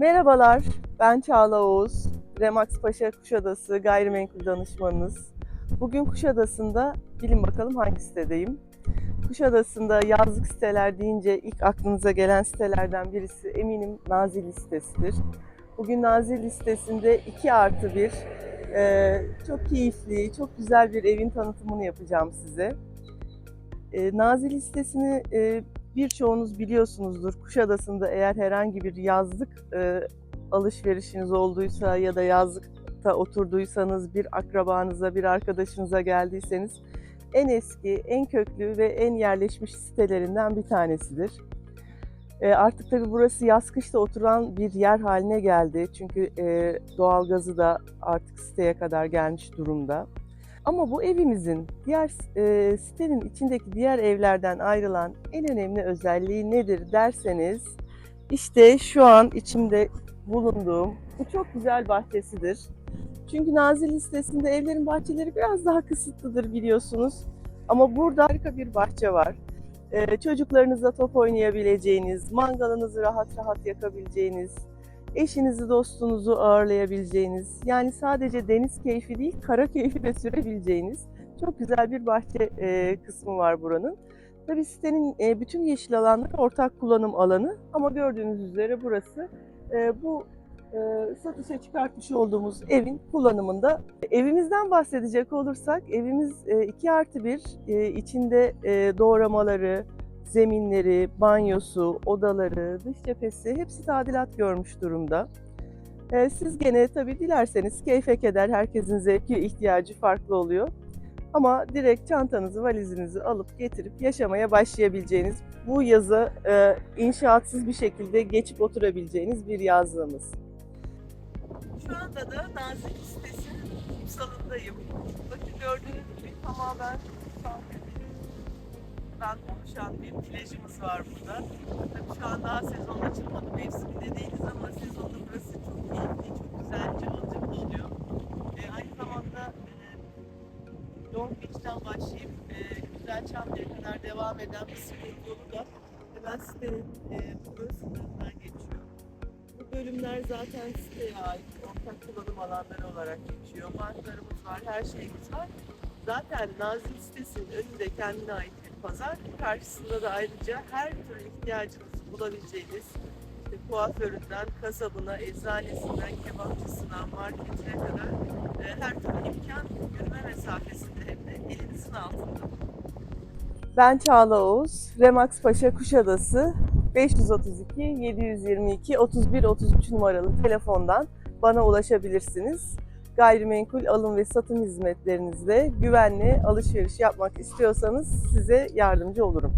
Merhabalar, ben Çağla Oğuz. Remax Paşa Kuşadası gayrimenkul danışmanınız. Bugün Kuşadası'nda bilin bakalım hangi sitedeyim. Kuşadası'nda yazlık siteler deyince ilk aklınıza gelen sitelerden birisi eminim Nazilli sitesidir. Bugün Nazilli sitesinde 2 artı 1 e, çok keyifli, çok güzel bir evin tanıtımını yapacağım size. E, Nazilli sitesini e, birçoğunuz biliyorsunuzdur. Kuşadası'nda eğer herhangi bir yazlık e, alışverişiniz olduysa ya da yazlıkta oturduysanız, bir akrabanıza, bir arkadaşınıza geldiyseniz en eski, en köklü ve en yerleşmiş sitelerinden bir tanesidir. E, artık tabii burası yaz kışta oturan bir yer haline geldi. Çünkü e, doğalgazı da artık siteye kadar gelmiş durumda. Ama bu evimizin diğer e, sitenin içindeki diğer evlerden ayrılan en önemli özelliği nedir derseniz işte şu an içimde bulunduğum bu çok güzel bahçesidir. Çünkü Nazilli sitesinde evlerin bahçeleri biraz daha kısıtlıdır biliyorsunuz. Ama burada harika bir bahçe var. Ee, çocuklarınızla top oynayabileceğiniz, mangalınızı rahat rahat yakabileceğiniz, eşinizi, dostunuzu ağırlayabileceğiniz, yani sadece deniz keyfi değil, kara keyfi de sürebileceğiniz çok güzel bir bahçe e, kısmı var buranın. Tabii sitenin e, bütün yeşil alanları ortak kullanım alanı ama gördüğünüz üzere burası e, bu e, satışa çıkartmış olduğumuz evin kullanımında. Evimizden bahsedecek olursak evimiz 2 artı 1 içinde e, doğramaları, zeminleri, banyosu, odaları, dış cephesi hepsi tadilat görmüş durumda. E, Siz gene tabii dilerseniz keyfe keder herkesin zevki ihtiyacı farklı oluyor. Ama direkt çantanızı, valizinizi alıp getirip yaşamaya başlayabileceğiniz, bu yazı e, inşaatsız bir şekilde geçip oturabileceğiniz bir yazlığımız. Şu anda da Nazik sitesinin kumsalındayım. Bakın gördüğünüz gibi tamamen ben oluşan bir plajımız var burada. Tabii şu an daha sezon açılmadı, mevsiminde değiliz ama sezonda burası çok keyifli, çok güzel, cıvıl oluyor. E, aynı zamanda e, Long Beach'ten başlayıp e, Güzel Çamlı'ya kadar devam eden bisiklet yolu da hemen sitenin e, geçiyor. Bu bölümler zaten siteye ait ortak kullanım alanları olarak geçiyor. Banklarımız var, her şeyimiz var. Zaten Nazilli sitesinin önünde kendine ait bir pazar. Karşısında da ayrıca her türlü ihtiyacınızı bulabileceğiniz işte kuaföründen, kasabına, eczanesinden, kebapçısına, marketine kadar e, her türlü imkan yürüme mesafesinde hem de elinizin altında. Ben Çağla Oğuz, Remax Paşa Kuşadası 532 722 31 33 numaralı telefondan bana ulaşabilirsiniz. Gayrimenkul alım ve satım hizmetlerinizle güvenli alışveriş yapmak istiyorsanız size yardımcı olurum.